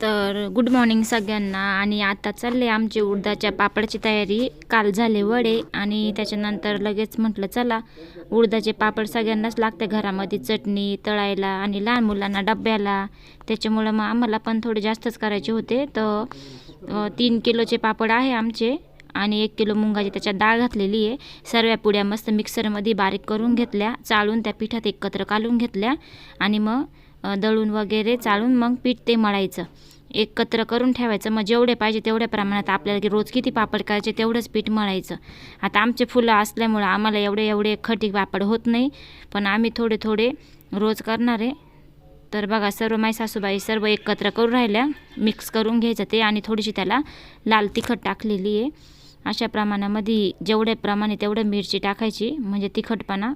तर good morning सगळ्यांना. आणि आता चालले आमची उडदाच्या पापडाची तयारी. काल झाले वडे आणि त्याच्यानंतर लगेच म्हटलं चला उडदाचे पापड सगळ्यांनाच लागते घरामध्ये. चटणी तळायला आणि लहान मुलांना डब्याला. त्याच्यामुळं मग आम्हाला पण थोडे जास्तच करायचे होते. तर तीन किलोचे पापड आहे आमचे आणि एक किलो मुंगाची त्याच्यात डाळ घातलेली आहे. सर्व पुड्या मस्त मिक्सरमध्ये बारीक करून घेतल्या. चाळून त्या पिठात एकत्र कालून घेतल्या. आणि मग दळून वगैरे चाळून मग पीठ ते मळायचं. एकत्र करून ठेवायचं. मग जेवढे पाहिजे तेवढ्या प्रमाणात आपल्याला की रोज किती पापड करायचे तेवढंच पीठ मळायचं. आता आमचे फुलं असल्यामुळं आम्हाला एवढे एवढे खटी पापड होत नाही. पण आम्ही थोडे थोडे रोज करणार आहे. तर बघा सर्व माय सासूबाई सर्व एकत्र करून राहिल्या. मिक्स करून घ्यायचं ते आणि थोडीशी त्याला लाल तिखट टाकलेली आहे. अशा प्रमाणामध्ये जेवढ्या प्रमाणे तेवढं मिरची टाकायची. म्हणजे तिखटपणा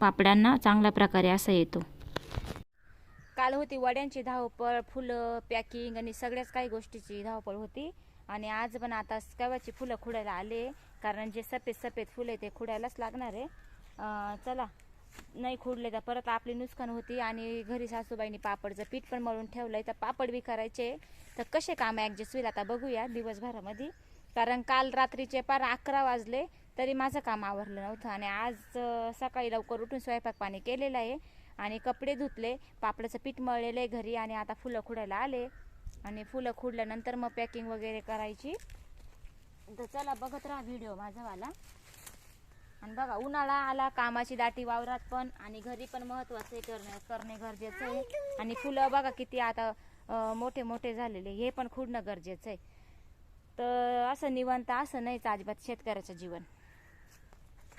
पापडांना चांगल्या प्रकारे असा येतो. काल होती वड्यांची धावपळ फुलं पॅकिंग आणि सगळ्याच काही गोष्टीची धावपळ होती. आणि आज पण आता कव्याची फुलं खुडायला आले. कारण जे सफेद सफेद फुलं आहे ते खुडायलाच लागणार आहे. चला नाही खुडले तर परत आपली नुकसान होती. आणि घरी सासूबाईंनी पापडचं पीठ पण मळून ठेवलंय. तर पापड बी करायचे. तर कसे काम ॲडजस्ट होईल आता बघूया दिवसभरामध्ये. कारण काल रात्रीचे पार अकरा वाजले तरी माझं काम आवरलं नव्हतं. आणि आज सकाळी लवकर उठून स्वयंपाक पाणी केलेलं आहे. आणि कपडे धुतले पापडाचं पीठ मळलेलं आहे घरी आणि आता फुलं खुडायला आले. आणि फुलं खुडल्यानंतर मग पॅकिंग वगैरे करायची. तर चला बघत राहा व्हिडिओ माझावाला आणि बघा उन्हाळा आला कामाची दाटी वावरात पण आणि घरी पण महत्वाचं करणे करणे गरजेचं आहे. आणि फुलं बघा किती आता मोठे मोठे झालेले हे पण खुडणं गरजेचं आहे. तर असं निवंत असं नाहीच अजिबात शेतकऱ्याचं जीवन.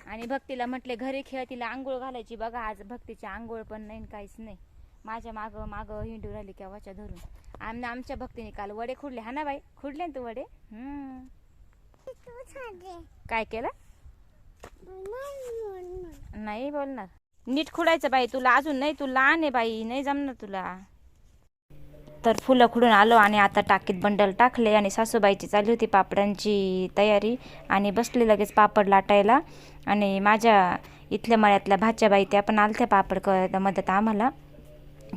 आणि भक्तीला म्हटले घरी खेळ तिला आंघोळ घालायची बघा आज भक्तीची आंघोळ पण नाही काहीच नाही. माझ्या माग माग हिंडू राहिली केव्हाच्या धरून. आमने आमच्या भक्तीने काल वडे खुडले. हा ना बाई? खुडले ना तू वडे? काय केलं? नाही बोलणार. नीट खुडायचं बाई तुला अजून नाही तू लहान आहे बाई नाही जमणार तुला. तर फुलं खुडून आलो आणि आता टाकीत बंडल टाकले आणि सासूबाईची चालली होती पापडांची तयारी आणि बसले लगेच पापड लाटायला. आणि माझ्या इथल्या मळ्यातल्या भाच्याबाई त्या पण आलत्या पापड क मदत आम्हाला.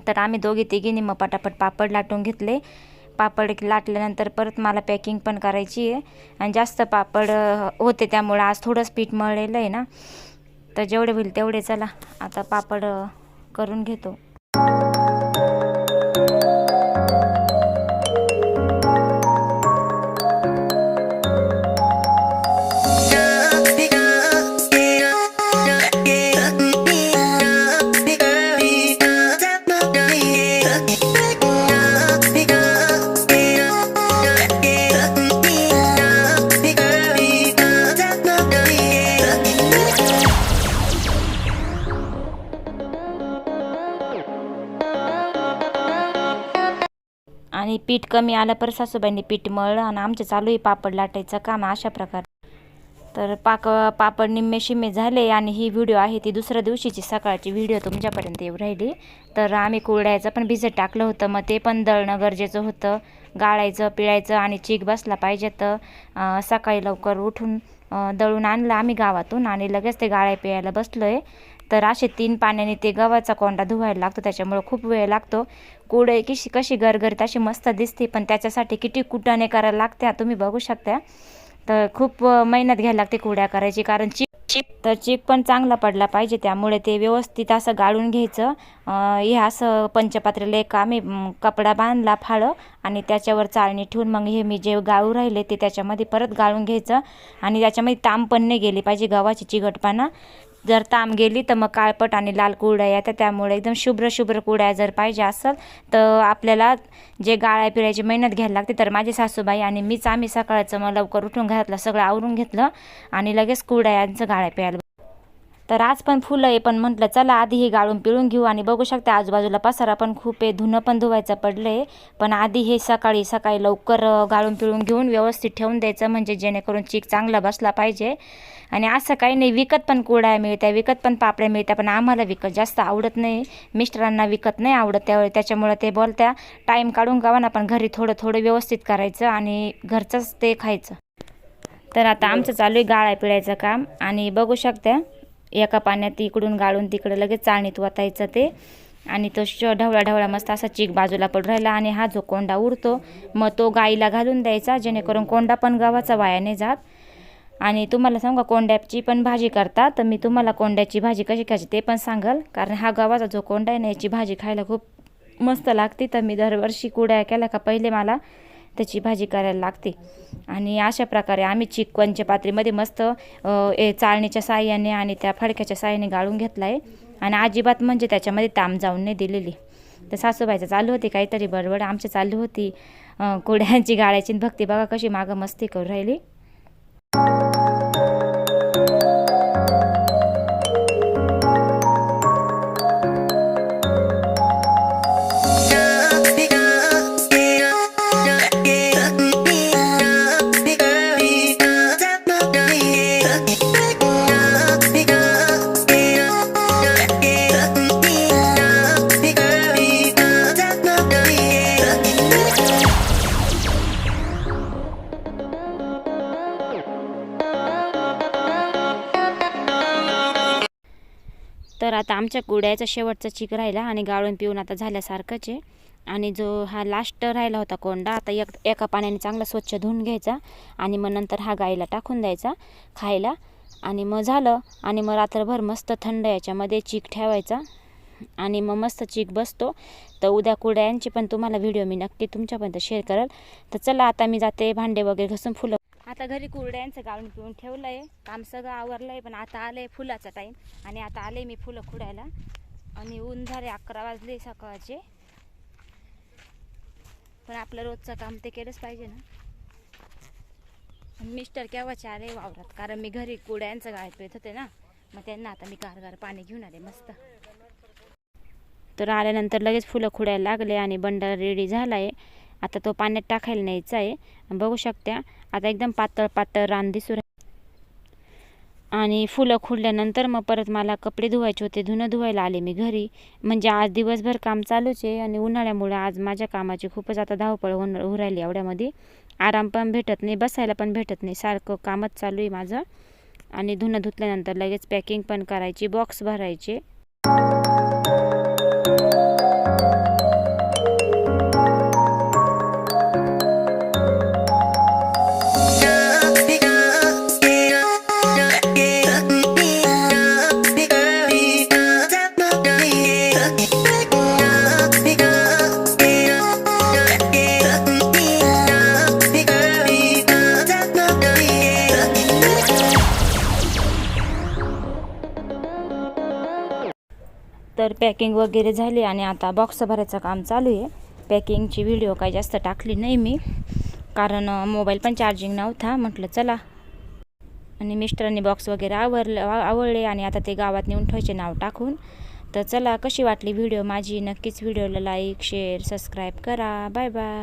तर आम्ही दोघी तिघींनी मग पटापट पापड लाटून घेतले. पापड लाटल्यानंतर परत मला पॅकिंग पण करायची आहे. आणि जास्त पापड होते त्यामुळं आज थोडंच पीठ मळलेलं आहे ना. तर जेवढे होईल तेवढे चला आता पापड करून घेतो. पीठ कमी आलं पर सासूबाईंनी पीठ मळलं आणि आमचं चालू आहे पापड लाटायचं काम अशा प्रकारे. तर पाक पापड निम्मे शिम्मे झाले आणि ही व्हिडिओ आहे ती दुसऱ्या दिवशीची सकाळची व्हिडिओ तुमच्यापर्यंत येऊ राहिली. तर आम्ही कुरड्याचं पण भिजत टाकलं होतं मग ते पण दळणं गरजेचं होतं. गाळायचं पिळायचं आणि चीक बसला पाहिजे तर सकाळी लवकर उठून दळून आणलं आम्ही गावातून आणि लगेच ते गाळ्या पिळायला बसलो आहे तर असे तीन पाण्याने ते गव्हाचा कोंडा धुवायला लागतो त्याच्यामुळं खूप वेळ लागतो. कुरडई कशी कशी गरगरीत अशी मस्त दिसते पण त्याच्यासाठी किती कुटाने करायला लागत्या तुम्ही बघू शकता. तर खूप मेहनत घ्यायला लागते कुड्या करायची कारण चिक चिक तर चिक पण चांगला पडला पाहिजे त्यामुळे ते व्यवस्थित असं गाळून घ्यायचं. हे असं पंचपात्रेला एक आम्ही कपडा बांधला फाळं आणि त्याच्यावर चाळणी ठेवून मग हे मी जे गाळू राहिले ते त्याच्यामध्ये परत गाळून घ्यायचं. आणि त्याच्यामध्ये ताम पण नाही गेली पाहिजे गव्हाची चिकटपणा जर ताम गेली तर मग काळपट आणि लाल कुरड्या येतात. त्यामुळे एकदम शुभ्र शुभ्र कुरड्या जर पाहिजे असेल तर आपल्याला जे गाळ्या पिळायची मेहनत घ्यायला लागते तर माझी सासूबाई आणि मीच आम्ही सकाळचं मग लवकर उठून घरातलं सगळं आवरून घेतलं आणि लगेच कुरड्यांचं गाळ्या पिळायला तर आज पण फुलं आहे पण म्हटलं चला आधी हे गाळून पिळून घेऊ आणि बघू शकता आजूबाजूला पसारा पण खूप आहे धुणं पण धुवायचं पडलं आहे पण आधी हे सकाळी सकाळी लवकर गाळून पिळून घेऊन व्यवस्थित ठेवून द्यायचं म्हणजे जेणेकरून चीक चांगला बसला पाहिजे. आणि असं काही नाही विकत पण कुरड्या मिळत्या विकत पण पापड्या मिळत्या पण आम्हाला विकत जास्त आवडत नाही. मिस्टरांना विकत नाही आवडत त्यावेळी त्याच्यामुळं ते बोलत्या टाईम काढून गावा ना पण घरी थोडं थोडं व्यवस्थित करायचं आणि घरचंच ते खायचं. तर आता आमचं चालू आहे गाळा पिळायचं काम आणि बघू शकत्या एका पाण्यात इकडून गाळून तिकडे लगेच चाळणीत वतायचं ते. आणि तो श ढवळा ढवळा मस्त असा चीक बाजूला पडून राहिला आणि हा जो कोंडा उरतो मग तो गाईला घालून द्यायचा जेणेकरून कोंडा पण गव्हाचा वाया नाही जात. आणि तुम्हाला सांगू कोंड्याची पण भाजी करता तर मी तुम्हाला कोंड्याची भाजी कशी खायची ते पण सांगाल. कारण हा गव्हाचा जो कोंडा आहे ना याची भाजी खायला खूप मस्त लागते. तर मी दरवर्षी कुड्या केल्या का पहिले मला त्याची भाजी करायला लागते. आणि अशा प्रकारे आम्ही चिकनच्या पात्रीमध्ये मस्त ए चाळणीच्या साह्याने आणि त्या फडक्याच्या साह्याने गाळून घेतला आहे आणि अजिबात म्हणजे त्याच्यामध्ये ताम जाऊन नाही दिलेली. तर सासूबाईचं चालू होती काहीतरी बडबड आमची चालू होती. कोड्यांची गाळ्याची भक्ती बघा कशी मागं मस्ती करून राहिली. आता आमच्या कुड्याचा शेवटचा चिक राहिला आणि गाळून पिऊन आता झाल्यासारखंच आहे. आणि जो हा लास्ट राहिला होता कोंडा आता एक एका पाण्याने चांगला स्वच्छ धुवून घ्यायचा आणि मग नंतर हा गाईला टाकून द्यायचा खायला. आणि मग झालं आणि मग रात्रभर मस्त थंड याच्यामध्ये चीक ठेवायचा. आणि मग मस्त चीक बसतो. तर उद्या कुड्यांची पण तुम्हाला व्हिडिओ मी नक्की तुमच्यापर्यंत शेअर करेल. तर चला आता मी जाते भांडे वगैरे घसून फुलं आता घरी कुरड्यांचं गाळून पिऊन ठेवलं आहे काम सगळं आवरलं आहे पण आता आलं आहे फुलाचा टाईम आणि आता आले मी फुलं खुडायला. आणि ऊन झाले अकरा वाजले सकाळचे. पण आपलं रोजचं काम ते केलंच पाहिजे ना. मिस्टर केव्हाचे आले वावरात? कारण मी घरी कुड्यांचं गाळत पेत होते ना. मग त्यांना आता मी कारगार पाणी घेऊन आले मस्त. तर आल्यानंतर लगेच फुलं खुडायला लागले आणि बंडल रेडी झाला आहे आता तो पाण्यात टाकायला न्यायचा आहे. बघू शकत्या आता एकदम पातळ पातळ रान दिसू आणि फुलं खुडल्यानंतर मग परत मला कपडे धुवायचे होते. धुणं धुवायला आले मी घरी. म्हणजे आज दिवसभर काम चालूच आहे आणि उन्हाळ्यामुळे आज माझ्या कामाची खूपच आता धावपळ होऊन होऊ राहिली एवढ्यामध्ये. आराम पण भेटत नाही बसायला पण भेटत नाही. सारखं कामच चालू आहे माझं. आणि धुणं धुतल्यानंतर लगेच पॅकिंग पण करायची बॉक्स भरायचे. तर पॅकिंग वगैरे झाली आणि आता बॉक्स भरायचं काम चालू आहे. पॅकिंगची व्हिडिओ काही जास्त टाकली नाही मी कारण मोबाईल पण चार्जिंग नव्हता. म्हटलं चला. आणि मिस्टरांनी बॉक्स वगैरे आवरलं आवडले आणि आता ते गावात नेऊन ठेवायचे नाव टाकून. तर चला कशी वाटली व्हिडिओ माझी? नक्कीच व्हिडिओला लाईक शेअर सबस्क्राईब करा. Bye bye